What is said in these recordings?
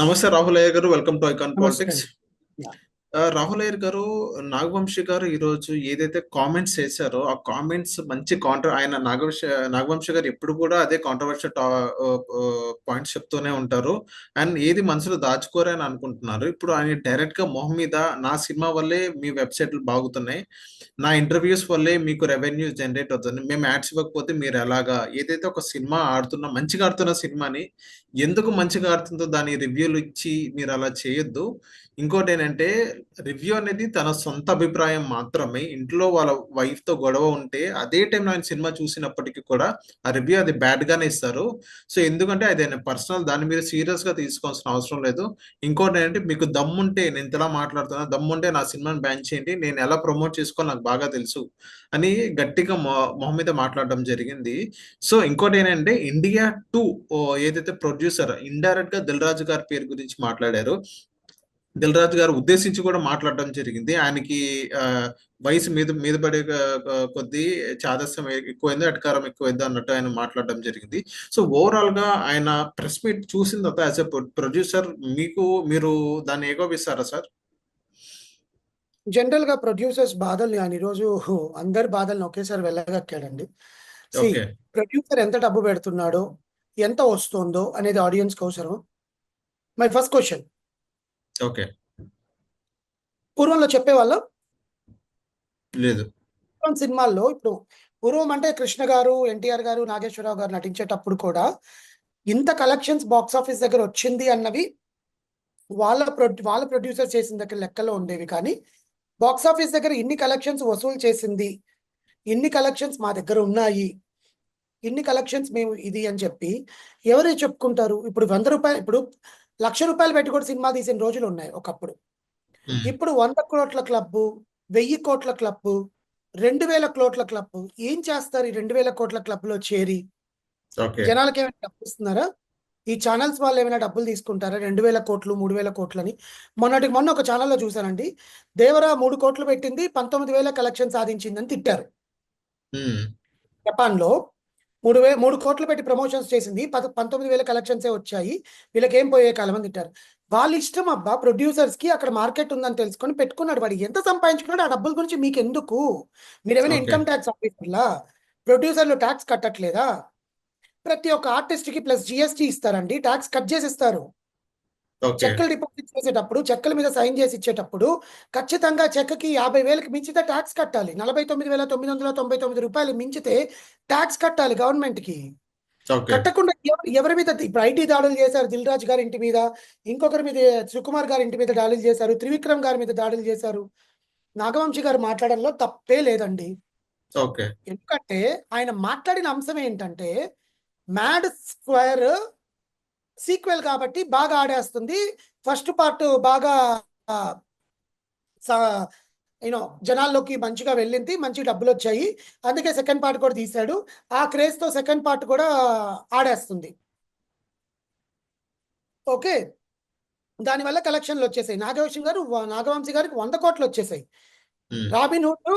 నమస్తే రాహుల్ అయ్యర్ గారు welcome to icon politics. Rahul Iyer గారు నాగవంశి గారు ఈరోజు ఏదైతే కామెంట్స్ చేశారో ఆ కామెంట్స్ మంచి కాంట్ర ఆయన నాగవంశ నాగవంశి గారు ఎప్పుడు కూడా అదే కాంట్రవర్షియల్ పాయింట్స్ చెప్తూనే ఉంటారు. అండ్ ఏది మనసులో దాచుకోరని అనుకుంటున్నారు. ఇప్పుడు ఆయన డైరెక్ట్గా మొహం మీద నా సినిమా వల్లే మీ వెబ్సైట్లు బాగుతున్నాయి. నా ఇంటర్వ్యూస్ వల్లే మీకు రెవెన్యూ జనరేట్ అవుతుంది. మేము యాడ్స్ ఇవ్వకపోతే మీరు ఎలాగా? ఏదైతే ఒక సినిమా ఆడుతున్న మంచిగా ఆడుతున్న సినిమాని ఎందుకు మంచిగా ఆడుతుందో దాని రివ్యూలు ఇచ్చి మీరు అలా చేయొద్దు. ఇంకోటి ఏంటంటే రివ్యూ అనేది తన సొంత అభిప్రాయం మాత్రమే. ఇంట్లో వాళ్ళ వైఫ్తో గొడవ ఉంటే అదే టైంలో ఆయన సినిమా చూసినప్పటికీ కూడా ఆ రివ్యూ అది బ్యాడ్ గానే ఇస్తారు. సో ఎందుకంటే అది ఆయన పర్సనల్ దాని మీద సీరియస్గా తీసుకోవాల్సిన అవసరం లేదు. ఇంకోటి ఏంటంటే మీకు దమ్ముంటే నేను ఇంతలా మాట్లాడుతున్నా దమ్ముంటే నా సినిమాని బ్యాన్ చేయండి నేను ఎలా ప్రమోట్ చేసుకోవాలో నాకు బాగా తెలుసు అని గట్టిగా మొహం మీద మాట్లాడడం జరిగింది. సో ఇంకోటి ఏంటంటే ఇండియా టూ ఏదైతే ప్రొడ్యూసర్ ఇండైరెక్ట్గా దిల్ రాజు గారి పేరు గురించి మాట్లాడారు దిల్ రాజు గారు ఉద్దేశించి కూడా మాట్లాడడం జరిగింది. ఆయనకి వయసు మీద మీద పడే కొద్దీ చాదస్యం ఎక్కువైంది అటకారం ఎక్కువైంది అన్నట్టు ఆయన మాట్లాడడం జరిగింది. సో ఓవరాల్గా ఆయన ప్రెస్ మీట్ చూసిన తర్వాత యాజ్ ఎ ప్రొడ్యూసర్ మీకు మీరు దాన్ని ఏకోపిస్తారా సార్? జనరల్గా ప్రొడ్యూసర్స్ బాధల్ని ఆయన ఈరోజు అందరి బాధల్ని ఒకేసారి వెళ్ళగక్కాడండి. ప్రొడ్యూసర్ ఎంత డబ్బు పెడుతున్నాడో ఎంత వస్తుందో అనేది ఆడియన్స్ అవసరం మై ఫస్ట్ క్వశ్చన్. ఓకే. పూర్వంలో చెప్పేవాళ్ళం? లేదు. పూర్వం సినిమాల్లో ఇప్పుడు పూర్వం అంటే కృష్ణ గారు ఎన్టీఆర్ గారు నాగేశ్వరరావు గారు నటించేటప్పుడు కూడా ఇంత కలెక్షన్స్ బాక్స్ ఆఫీస్ దగ్గర వచ్చింది అన్నవి వాళ్ళ ప్రొ వాళ్ళ ప్రొడ్యూసర్ చేసిన దగ్గర లెక్కలో ఉండేవి. కానీ బాక్స్ ఆఫీస్ దగ్గర ఇన్ని కలెక్షన్స్ వసూలు చేసింది ఇన్ని కలెక్షన్స్ మా దగ్గర ఉన్నాయి ఇన్ని కలెక్షన్స్ మేము ఇది అని చెప్పి ఎవరే చెప్పుకుంటారు? ఇప్పుడు వంద రూపాయలు ఇప్పుడు లక్ష రూపాయలు పెట్టి కూడా సినిమా తీసిన రోజులు ఉన్నాయి ఒకప్పుడు. మ్మ్. ఇప్పుడు వంద కోట్ల క్లబ్బు వెయ్యి కోట్ల క్లబ్బు రెండు వేల కోట్ల క్లబ్బు ఏం చేస్తారు ఈ రెండు వేల కోట్ల క్లబ్లో చేరి? ఓకే. జనాలకి ఏమైనా డబ్బులు ఇస్తున్నారా? ఈ ఛానల్స్ వాళ్ళు ఏమైనా డబ్బులు తీసుకుంటారా? రెండు వేల కోట్లు మూడు వేల కోట్లని? మొన్నటికి మొన్న ఒక ఛానల్లో చూశానండి. దేవరా మూడు కోట్లు పెట్టింది పంతొమ్మిది వేల కలెక్షన్ సాధించిందని తిట్టారు. మ్మ్. జపాన్లో మూడు వే మూడు కోట్లు పెట్టి ప్రమోషన్స్ చేసింది. పద పంతొమ్మిది వేల కలెక్షన్సే వచ్చాయి. వీళ్ళకి ఏం పోయే కాలం అని తిట్టారు వాళ్ళ ఇష్టం అబ్బా ప్రొడ్యూసర్స్కి అక్కడ మార్కెట్ ఉందని తెలుసుకొని పెట్టుకున్నాడు వాడు. ఎంత సంపాదించుకున్నాడు ఆ డబ్బుల గురించి మీకు ఎందుకు మీరు ఏమైనా ఇన్కమ్ ట్యాక్స్ ఆఫీసర్లా? ప్రొడ్యూసర్లు ట్యాక్స్ కట్టట్లేదా? ప్రతి ఒక్క ఆర్టిస్ట్కి ప్లస్ జిఎస్టీ ఇస్తారండి. ట్యాక్స్ కట్ చేసి ఇస్తారు. చెక్కులు డిపాజిట్ చేసేటప్పుడు చెక్కుల మీద సైన్ చేసి ఇచ్చేటప్పుడు ఖచ్చితంగా చెక్కకి యాభై వేలకు మించితే ట్యాక్స్ కట్టాలి. నలభై తొమ్మిది వేల తొమ్మిది వందల తొంభై తొమ్మిది రూపాయలు మించితే ట్యాక్స్ కట్టాలి గవర్నమెంట్కి కట్టకుండా ఎవ- ఎవరి మీద ఇప్పుడు ఐటీ దాడులు చేశారు దిల్ రాజు గారి ఇంటి మీద ఇంకొకరి మీద సుకుమార్ గారి ఇంటి మీద దాడులు చేశారు త్రివిక్రమ్ గారి మీద దాడులు చేశారు. నాగవంశి గారు మాట్లాడడంలో తప్పే లేదండి. ఎందుకంటే ఆయన మాట్లాడిన అంశం ఏంటంటే మ్యాడ్ స్క్వేర్ సీక్వెల్ కాబట్టి బాగా ఆడేస్తుంది. ఫస్ట్ పార్ట్ బాగా యూనో జనాల్లోకి మంచిగా వెళ్ళింది మంచి డబ్బులు వచ్చాయి అందుకే సెకండ్ పార్ట్ కూడా తీశాడు. ఆ క్రేజ్తో సెకండ్ పార్ట్ కూడా ఆడేస్తుంది. ఓకే. దానివల్ల కలెక్షన్లు వచ్చేసాయి నాగవంశి గారు నాగవంశి గారికి వంద కోట్లు వచ్చేసాయి. రాబిన్ హుడ్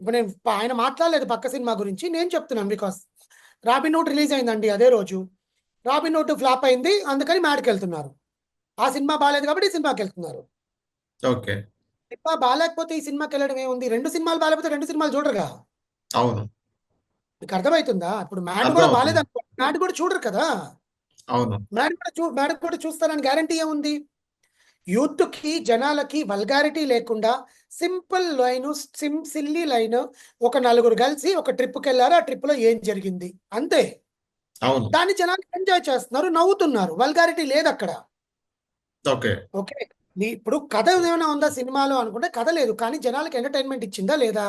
ఇప్పుడు నేను ఆయన మాట్లాడలేదు పక్క సినిమా గురించి. నేను చెప్తున్నాను బికాస్ రాబిన్ హుడ్ రిలీజ్ అయిందండి అదే రోజు. రాబిన్ హుడ్ ఫ్లాప్ అయింది. అందుకని మ్యాడ్కి వెళ్తున్నారు. ఆ సినిమా బాగాలేదు కాబట్టి ఈ సినిమాకి వెళ్తున్నారు. ఓకే. సినిమా బాగాలేకపోతే ఈ సినిమాకి వెళ్ళడం ఏముంది? రెండు సినిమాలు బాగాలేకపోతే రెండు సినిమాలు చూడరుగా? అవును. మీకు అర్థమవుతుందా ఇప్పుడు మ్యాడ్ కూడా బాగాలేదు అనుకో మ్యాడ్ కూడా చూడరు కదా? అవును. మ్యాడ్ కూడా చూ మ్యాడ్ కూడా చూస్తారని గ్యారంటీ ఏముంది? యూత్కి జనాలకి వల్గారిటీ లేకుండా simple line sim silly line ఒక నలుగురు కలిసి ఒక ట్రిప్కి వెళ్ళారు ఆ ట్రిప్లో ఏం జరిగింది? అంతే. అవును. దాన్ని జనాలు ఎంజాయ్ చేస్తున్నారు నవ్వుతున్నారు. వల్గారిటీ లేదు అక్కడ ఓకే. ఓకే. నీ ఇప్పుడు కథ ఏమైనా ఉందా సినిమాలో అనుకుంటే కథ లేదు కానీ జనాలకి ఎంటర్టైన్మెంట్ ఇచ్చిందా లేదా?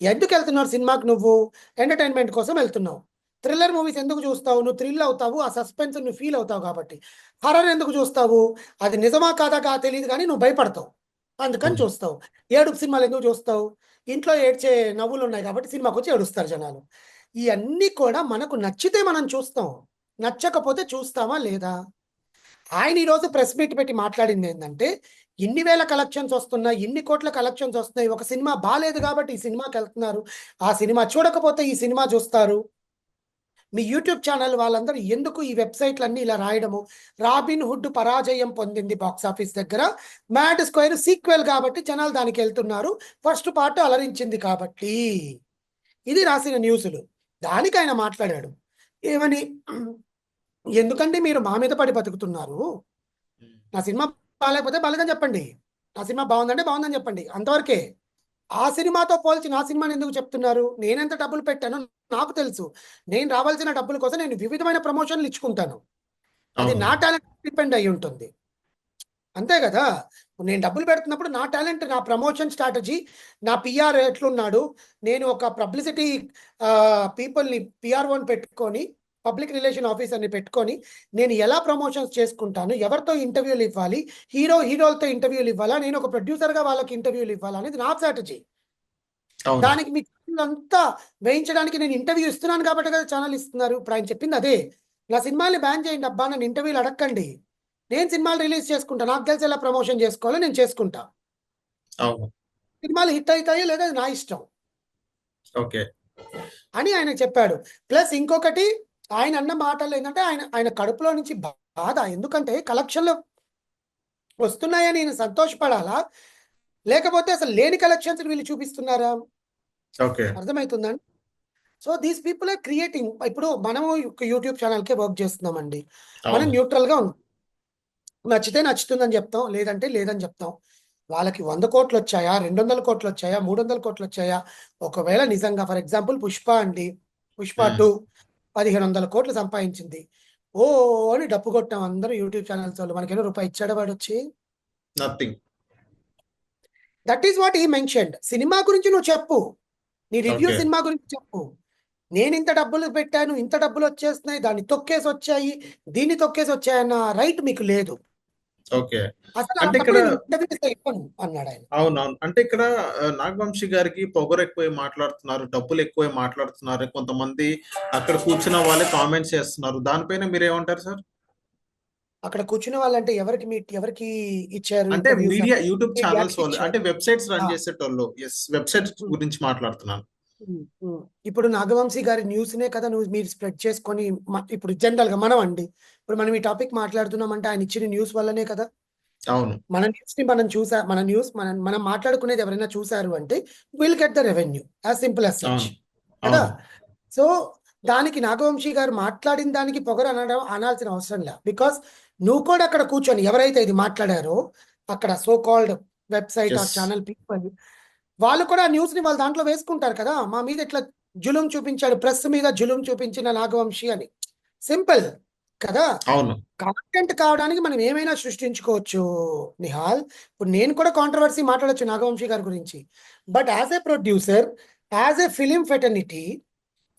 ఎందుకు వెళ్తున్నారు సినిమాకి నువ్వు? ఎంటర్టైన్మెంట్ కోసం వెళ్తున్నావు. థ్రిల్లర్ మూవీస్ ఎందుకు చూస్తావు? నువ్వు థ్రిల్ అవుతావు ఆ సస్పెన్స్ నువ్వు ఫీల్ అవుతావు కాబట్టి. హర్రర్ ఎందుకు చూస్తావు? అది నిజమా కాదా కా తెలియదు కానీ నువ్వు భయపడతావు. అందుకని. చూస్తావు. ఏడుపు సినిమాలు ఎందుకు చూస్తావు? ఇంట్లో ఏడ్చే నవ్వులు ఉన్నాయి కాబట్టి సినిమాకి వచ్చి ఏడుస్తారు జనాలు. ఇవన్నీ కూడా మనకు నచ్చితే మనం చూస్తాం. నచ్చకపోతే చూస్తామా లేదా? ఆయన ఈరోజు ప్రెస్ మీట్ పెట్టి మాట్లాడింది ఏంటంటే ఇన్ని వేల కలెక్షన్స్ వస్తున్నాయి ఇన్ని కోట్ల కలెక్షన్స్ వస్తున్నాయి ఒక సినిమా బాగాలేదు కాబట్టి ఈ సినిమాకి వెళ్తున్నారు. ఆ సినిమా చూడకపోతే ఈ సినిమా చూస్తారు. మీ యూట్యూబ్ ఛానల్ వాళ్ళందరూ ఎందుకు ఈ వెబ్సైట్లన్నీ ఇలా రాయడము? రాబిన్ హుడ్ పరాజయం పొందింది బాక్స్ ఆఫీస్ దగ్గర. మ్యాడ్ స్క్వేర్ సీక్వెల్ కాబట్టి జనాలు దానికి వెళ్తున్నారు. ఫస్ట్ పార్ట్ అలరించింది కాబట్టి. ఇది రాసిన న్యూస్లు. దానికి ఆయన మాట్లాడాడు. ఏమని? ఎందుకంటే మీరు మా మీద పడి బతుకుతున్నారు? నా సినిమా బాగాలేకపోతే బాలేదని చెప్పండి. నా సినిమా బాగుందంటే బాగుందని చెప్పండి. అంతవరకే. ఆ సినిమాతో పోల్చి నా సినిమాని ఎందుకు చెప్తున్నారు? నేనెంత డబ్బులు పెట్టానో నాకు తెలుసు. నేను రావాల్సిన డబ్బుల కోసం నేను వివిధమైన ప్రమోషన్లు ఇచ్చుకుంటాను. అది నా టాలెంట్ డిపెండ్ అయి ఉంటుంది. అంతే కదా? నేను డబ్బులు పెడుతున్నప్పుడు నా టాలెంట్ నా ప్రమోషన్ స్ట్రాటజీ నా పిఆర్ ఎట్లున్నాడు? నేను ఒక పబ్లిసిటీ పీపుల్ని పిఆర్ వన్ పెట్టుకొని పబ్లిక్ రిలేషన్ ఆఫీసర్ని పెట్టుకొని నేను ఎలా ప్రమోషన్స్ చేసుకుంటాను? ఎవరితో ఇంటర్వ్యూలు ఇవ్వాలి? హీరో హీరోలతో ఇంటర్వ్యూలు ఇవ్వాలా? నేను ఒక ప్రొడ్యూసర్గా వాళ్ళకి ఇంటర్వ్యూలు ఇవ్వాలా? అనేది నా స్ట్రాటజీ. దానికి మీ ఛానల్ అంతా వేయించడానికి నేను ఇంటర్వ్యూ ఇస్తున్నాను కాబట్టి కదా ఛానల్ ఇస్తున్నారు. ఇప్పుడు ఆయన చెప్పింది అదే. నా సినిమాని బ్యాన్ చేయండి అబ్బా నన్ను ఇంటర్వ్యూలు అడగండి నేను సినిమాలు రిలీజ్ చేసుకుంటా. నాకు తెలిసి ఎలా ప్రమోషన్ చేసుకోవాలో నేను చేసుకుంటా. సినిమాలు హిట్ అవుతాయో లేదా నా ఇష్టం. ఓకే. అని ఆయన చెప్పాడు. ప్లస్ ఇంకొకటి ఆయన అన్న మాటలు ఏంటంటే ఆయన ఆయన కడుపులో నుంచి బాధ. ఎందుకంటే కలెక్షన్లు వస్తున్నాయని నేను సంతోషపడాలా? లేకపోతే అసలు లేని కలెక్షన్స్ వీళ్ళు చూపిస్తున్నారా? ఓకే. అర్థమవుతుందండి so these people are creating. ఇప్పుడు మనము యూట్యూబ్ ఛానల్కే వర్క్ చేస్తున్నామండి. మనం న్యూట్రల్గా ఉంటాం నచ్చితే నచ్చుతుందని చెప్తాం లేదంటే లేదని చెప్తాం. వాళ్ళకి వంద కోట్లు వచ్చాయా రెండు వందల కోట్లు వచ్చాయా మూడు వందల కోట్లు వచ్చాయా? ఒకవేళ నిజంగా ఫర్ ఎగ్జాంపుల్ పుష్ప అండి పుష్ప. టూ పదిహేను వందల కోట్లు సంపాదించింది. ఓ అని డప్పు కొట్టాం అందరూ యూట్యూబ్ ఛానల్స్ వాళ్ళు. మనకేమో రూపాయి ఇచ్చాడు వాడు వచ్చి? Nothing. That is what I mentioned. Cinema గురించి నువ్వు చెప్పు. నీ రివ్యూ. సినిమా గురించి చెప్పు. నేను ఇంత డబ్బులు పెట్టాను ఇంత డబ్బులు వచ్చేస్తున్నాయి దాన్ని తొక్కేసి వచ్చాయి దీన్ని తొక్కేసి వచ్చాయన్న రైట్ మీకు లేదు. ఓకే అంటే ఇక్కడ- అన్నాడు ఆయన అవునవును అంటే ఇక్కడ నాగవంశీ గారికి పొగరు ఎక్కువ మాట్లాడుతున్నారు డబ్బులు ఎక్కువ మాట్లాడుతున్నారు కొంతమంది అక్కడ కూర్చున్న వాళ్ళే కామెంట్స్ చేస్తున్నారు దానిపైన మీరు ఏమంటారు సార్ అక్కడ కూర్చునే వాళ్ళంటే ఎవరికి మీ ఎవరికి ఇచ్చారు అంటే? మీడియా యూట్యూబ్ ఛానల్స్ వాళ్ళు. అంటే వెబ్సైట్స్ రన్. చేసేటోళ్ళు ఎస్ వెబ్సైట్స్. గురించి మాట్లాడుతున్నాను. ఇప్పుడు నాగవంశీ గారి న్యూస్నే కదా నువ్వు మీరు స్ప్రెడ్ చేసుకొని ఇప్పుడు జనరల్గా మనం అండి ఇప్పుడు మనం ఈ టాపిక్ మాట్లాడుతున్నామంటే ఆయన ఇచ్చిన న్యూస్ వల్లనే కదా? అవును. మన న్యూస్ని మనం చూసా మన న్యూస్ మనం మనం మాట్లాడుకునేది ఎవరైనా చూసారు అంటే will get the revenue as simple as such అవును. కదా? సో దానికి నాగవంశీ గారు మాట్లాడిన దానికి పొగరు అనడం అనాల్సిన అవసరం లే. బికాస్ నువ్వు కూడా అక్కడ కూర్చొని ఎవరైతే ఇది మాట్లాడారో అక్కడ సో కాల్డ్ వెబ్సైట్ ఆ. ఛానల్ పీపుల్ వాళ్ళు కూడా న్యూస్ని వాళ్ళ దాంట్లో వేసుకుంటారు కదా. మా మీద ఇట్లా జులుం చూపించాడు? ప్రెస్ మీద జులుం చూపించిన నాగవంశీ అని. సింపుల్ కదా? అవును. కాంటెంట్ కావడానికి మనం ఏమైనా సృష్టించుకోవచ్చు నిహాల్. ఇప్పుడు నేను కూడా కాంట్రవర్సీ మాట్లాడొచ్చు నాగవంశీ గారి గురించి. But as a producer as a film fraternity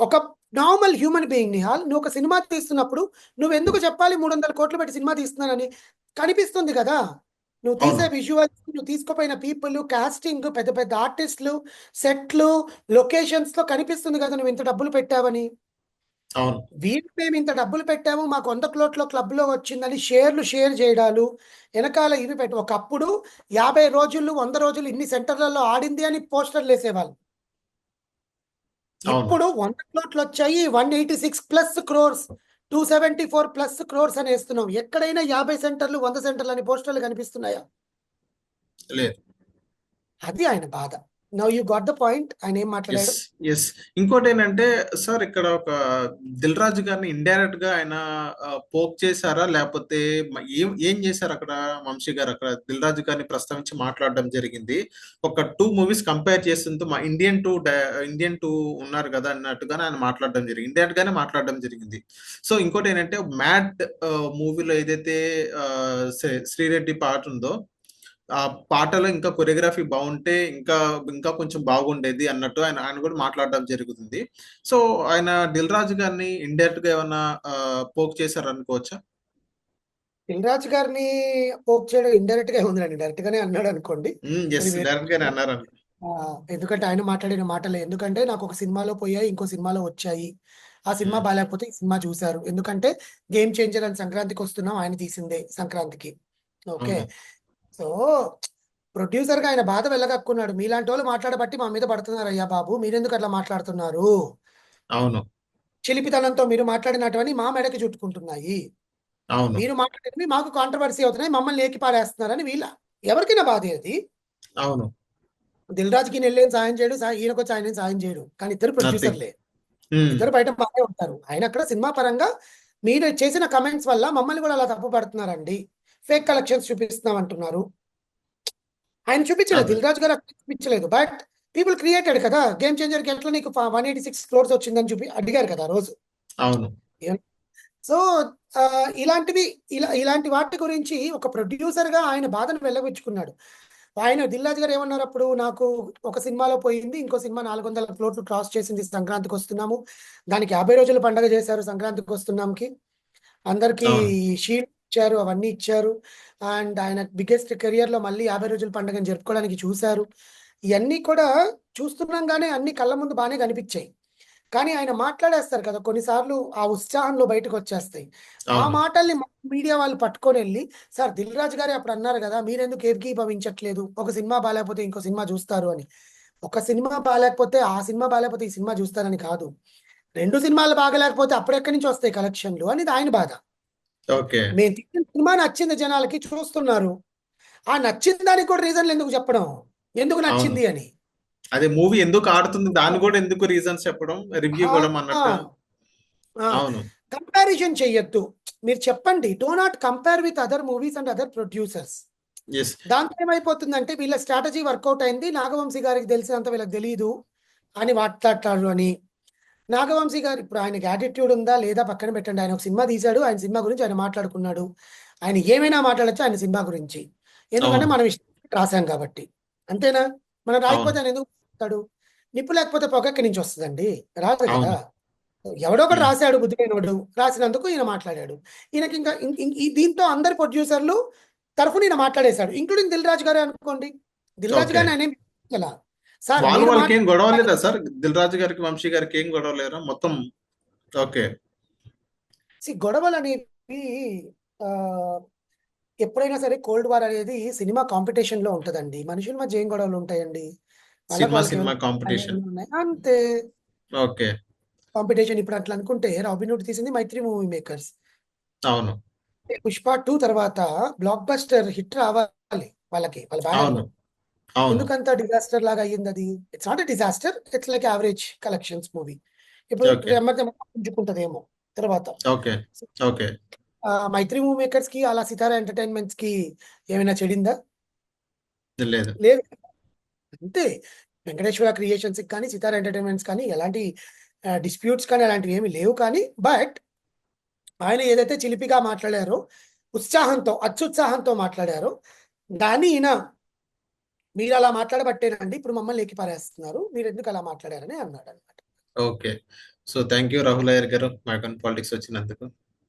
ఒక నార్మల్ హ్యూమన్ బీయింగ్ నిహాల్ నువ్వు ఒక సినిమా తీస్తున్నప్పుడు నువ్వు ఎందుకు చెప్పాలి మూడు వందల కోట్లు పెట్టి సినిమా తీస్తున్నానని? కనిపిస్తుంది కదా. నువ్వు తీసే. విజువల్స్ నువ్వు తీసుకుపోయిన పీపుల్ కాస్టింగ్ పెద్ద పెద్ద ఆర్టిస్టులు సెట్లు లొకేషన్స్లో కనిపిస్తుంది కదా నువ్వు ఇంత డబ్బులు పెట్టావని. వీళ్ళు మేము ఇంత డబ్బులు పెట్టాము మాకు వంద కోట్ల క్లబ్లో వచ్చిందని షేర్లు షేర్ చేయడాలు. వెనకాల ఇవి పెట్టి. ఒకప్పుడు యాభై రోజులు వంద రోజులు ఇన్ని సెంటర్లలో ఆడింది అని పోస్టర్లు వేసేవాళ్ళు. ఇప్పుడు వంద కోట్లు వచ్చాయి one eighty six plus crores two seventy four plus crores అని వేస్తున్నాం. ఎక్కడైనా యాభై సెంటర్లు వంద సెంటర్లు అని పోస్టర్లు కనిపిస్తున్నాయా? లేదు. అది ఆయన బాధ. Now you got the point ఆయన ఏం మాట్లాడాడు? ఎస్ ఇంకోటి ఏంటంటే సార్ ఇక్కడ ఒక దిల్ రాజు గారిని ఇండైరెక్ట్గా ఆయన పోక్ చేశారా? లేకపోతే ఏం ఏం చేశారు అక్కడ వంశీ గారు? అక్కడ దిల్ రాజు గారిని ప్రస్తావించి మాట్లాడడం జరిగింది. ఒక టూ మూవీస్ కంపేర్ చేస్తుంటూ మా ఇండియన్ టూ ఇండియన్ టూ ఉన్నారు కదా అన్నట్టుగానే ఆయన మాట్లాడడం జరిగింది. ఇండైరెక్ట్ గానే మాట్లాడడం జరిగింది. సో ఇంకోటి ఏంటంటే మ్యాడ్ మూవీలో ఏదైతే శ్రీరెడ్డి పాట ఉందో ఆ పాటలో ఇంకా కొరియోగ్రఫీ బాగుంటే ఇంకా ఇంకా కొంచెం బాగుండేది అన్నట్టు ఆయన ఆయన కూడా మాట్లాడడం జరుగుతుంది. సో ఆయన దిల్ రాజు గారిని ఇండైరెక్ట్గా ఏమైనా పోక్ చేశారు అనుకోవచ్చా రాజు గారిని పోక్ చేయడం ఇండైరెక్ట్గా ఉందండి డైరెక్ట్ గానే అన్నాడు అనుకోండి డైరెక్ట్ గానే అన్నారు ఎందుకంటే ఆయన మాట్లాడిన మాటలే. ఎందుకంటే నాకు ఒక సినిమాలో పోయాయి ఇంకో సినిమాలో వచ్చాయి. ఆ సినిమా. బాగాలేకపోతే ఈ సినిమా చూశారు. ఎందుకంటే గేమ్ చేంజర్ అని సంక్రాంతికి వస్తున్నాం ఆయన తీసిందే సంక్రాంతికి. ఓకే. సో ప్రొడ్యూసర్గా ఆయన బాధ వెళ్ళగక్కున్నాడు. మీలాంటి వాళ్ళు మాట్లాడబట్టి మా మీద పడుతున్నారు అయ్యా బాబు. మీరెందుకు అట్లా మాట్లాడుతున్నారు? అవును. చిలిపితనంతో మీరు మాట్లాడినటువంటి మా మెడకి చుట్టుకుంటున్నాయి. అవును. మీరు మాట్లాడినవి మాకు కాంట్రవర్సీ అవుతున్నాయి. మమ్మల్ని ఏకి పారేస్తున్నారని వీళ్ళ ఎవరికైనా బాధ అది? అవును. దిల్ రాజుకి నెల్లేం సాయం చేయడు. ఈయనకు వచ్చి ఆయన సాయం చేయడు. కానీ ఇద్దరు ప్రొడ్యూసర్లే. ఇద్దరు బయట బాగానే ఉంటారు. ఆయన అక్కడ సినిమా పరంగా మీరు చేసిన కమెంట్స్ వల్ల మమ్మల్ని కూడా అలా తప్పు పడుతున్నారండి ఫేక్ కలెక్షన్స్ చూపిస్తున్నాం అంటున్నారు ఆయన చూపించలేదు. అదే. దిల్ రాజు గారు చూపించలేదు. బట్ పీపుల్ క్రియేటెడ్ కదా. గేమ్ చేంజర్కి ఎట్లా నీకు వన్ ఎయిటీ సిక్స్ క్రోర్స్ వచ్చిందని చూపి అడిగారు కదా రోజు. అవును. సో ఇలాంటివి ఇలా ఇలాంటి వాటి గురించి ఒక ప్రొడ్యూసర్గా ఆయన బాధను వెళ్ళబుచ్చుకున్నాడు ఆయన దిల్రాజు గారు ఏమన్నారు అప్పుడు? నాకు ఒక సినిమాలో పోయింది. ఇంకో సినిమా నాలుగు వందల ఫ్లోట్లు క్రాస్ చేసింది సంక్రాంతికి వస్తున్నాము. దానికి యాభై రోజుల పండగ చేశారు సంక్రాంతికి వస్తున్నాంకి. అందరికి. షీల్డ్ ఇచ్చారు అవన్నీ ఇచ్చారు. అండ్ ఆయన బిగ్గెస్ట్ కెరియర్లో మళ్ళీ యాభై రోజుల పండుగను జరుపుకోవడానికి చూశారు. ఇవన్నీ కూడా చూస్తున్నాగానే అన్ని కళ్ళ ముందు బాగానే కనిపించాయి. కానీ ఆయన మాట్లాడేస్తారు కదా కొన్నిసార్లు ఆ ఉత్సాహంలో బయటకు వచ్చేస్తాయి ఆ మాటల్ని మీడియా వాళ్ళు పట్టుకొని వెళ్ళి సార్ దిల్ రాజు గారే అప్పుడు అన్నారు కదా మీరెందుకు ఏకీభవించట్లేదు ఒక సినిమా బాగాలేకపోతే ఇంకో సినిమా చూస్తారు అని. ఒక సినిమా బాగాలేకపోతే ఆ సినిమా బాగాలేకపోతే ఈ సినిమా చూస్తారని కాదు. రెండు సినిమాలు బాగలేకపోతే అప్పుడు ఎక్కడి నుంచి వస్తాయి కలెక్షన్లు అనేది ఆయన బాధ. మేము తీసిన సినిమా నచ్చింది జనాలకి చూస్తున్నారు. ఆ నచ్చిన దానికి కూడా రీజన్లు ఎందుకు చెప్పడం? ఎందుకు నచ్చింది అని? అదే మూవీ ఎందుకు ఆడుతుంది? దాని కూడా ఎందుకు రీజన్స్ చెప్పడం? రివ్యూ ఇవ్వడం అన్నట్టు. అవును. కంపారిజన్ చెయ్యొద్దు. మీరు చెప్పండి. Do not compare with other movies and other producers దాంతో ఏమైపోతుందంటే వీళ్ళ స్ట్రాటజీ వర్కౌట్ అయింది. నాగవంశీ గారికి తెలిసినంత వీళ్ళకి తెలియదు అని మాట్లాడతారు అని. నాగవంశీ గారు ఇప్పుడు ఆయనకి యాటిట్యూడ్ ఉందా లేదా పక్కన పెట్టండి. ఆయన ఒక సినిమా తీశాడు. ఆయన సినిమా గురించి ఆయన మాట్లాడుకున్నాడు. ఆయన ఏమైనా మాట్లాడచ్చు ఆయన సినిమా గురించి. ఎందుకంటే. మనం ఇష్టం రాసాం కాబట్టి. అంతేనా? మనం రాకపోతే ఆయన ఎందుకు నిప్పు లేకపోతే పొగ ఎక్కడి నుంచి వస్తుందండి? రాదు కదా. ఎవడో ఉమ్. రాశాడు బుద్ధిమైనవాడు రాసినందుకు ఈయన మాట్లాడాడు. ఈయనకి ఇంకా దీంతో అందరు ప్రొడ్యూసర్లు తరఫున ఈయన మాట్లాడేశాడు. ఇంక్లూడింగ్ దిల్ రాజు గారే అనుకోండి. దిల్ రాజు. గారిని ఆయన వాళ్ళు మీరు వాళ్ళకి ఏం గొడవ లేదా సార్? దిల్ రాజు గారికి వంశీ గారికి ఏం గొడవ లేరా? మొత్తం ఓకే. గొడవలు అనేవి ఎప్పుడైనా సరే కోల్డ్ వార్ అనేది సినిమా కాంపిటీషన్లో ఉంటదండి. మనుషుల మధ్య ఏం గొడవలు ఉంటాయండి? సినిమా సినిమా కాంపిటీషన్. అంతే. ఓకే. కాంపిటీషన్ ఇప్పుడు అట్లా అనుకుంటే రాబిన్హుడ్ తీసింది మైత్రి మూవీ మేకర్స్. అవును. పుష్ప టూ తర్వాత బ్లాక్ బస్టర్ హిట్ రావాలి వాళ్ళకి. వాళ్ళ ఎందుకంత డిజాస్టర్ లాగా అయ్యింది అది? It's not a disaster it's like average collections movie ఇప్పుడు పుంజుకుంటదేమో తర్వాత. ఓకే ఓకే ఆ, మైత్రి మూవీ మేకర్స్కి అలా సితారా ఎంటర్టైన్మెంట్స్కి ఏమైనా చెడిందా? లేదు. లేదు. అంతే. వెంకటేశ్వర క్రియేషన్స్ కానీ సితారా ఎంటర్టైన్మెంట్స్ కానీ ఎలాంటి డిస్ప్యూట్స్ కానీ అలాంటివి ఏమీ లేవు కానీ బట్ ఆయన ఏదైతే చిలిపిగా మాట్లాడారో ఉత్సాహంతో అత్యుత్సాహంతో మాట్లాడారో దాన్ని ఈయన మీరు అలా మాట్లాడబట్టేనండి. ఇప్పుడు మమ్మల్ని ఎక్కి పారేస్తున్నారు. మీరు ఎందుకు అలా మాట్లాడారని అన్నాడు అనమాట okay. So thank you Rahul Iyer గారు. మైకాన్ పాలిటిక్స్ వచ్చినందుకు.